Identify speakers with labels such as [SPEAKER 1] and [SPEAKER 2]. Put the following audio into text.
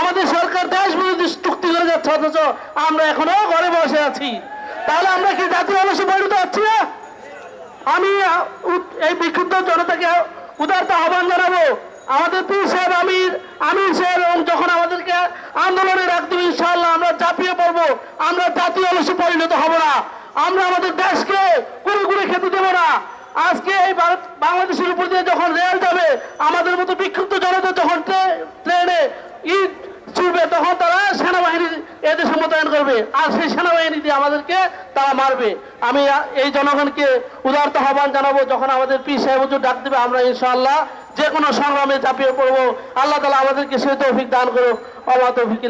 [SPEAKER 1] আমাদের সরকার দেশ বিরোধী চুক্তি করে যাচ্ছে অথচ আমরা এখনও ঘরে বসে আছি। তাহলে আমরা কি জাতীয় আলস্য পরিণত হচ্ছি না? আমি এই বিক্ষুব্ধ জনতাকে উদারতা আহ্বান জানাব। আমাদের পীর সাহেব আমির আমির সাহেব এবং যখন আমাদেরকে আন্দোলনে রাখতে হবে, ইনশাআল্লাহ আমরা চাপিয়ে পড়ব আমরা জাতীয় আলস্য পরিণত হব না। আমরা আমাদের দেশকে কুড়ে কুড়ে খেতে দেবো না। আজকে এই বাংলাদেশের উপর দিয়ে যখন রেল যাবে আমাদের মতো বিক্ষুব্ধ জনতা মোতায়েন করবে, আর সেই সেনাবাহিনী দিয়ে আমাদেরকে তারা মারবে। আমি এই জনগণকে উদারত আহ্বান জানাব, যখন আমাদের পি সাহেব ডাক দেবে, আমরা ইনশাআল্লাহ যে কোনো সংগ্রামে চাপিয়ে পড়ব। আল্লাহ তালা আমাদেরকে সেই তৌফিক দান করুক। অমা তৌফিক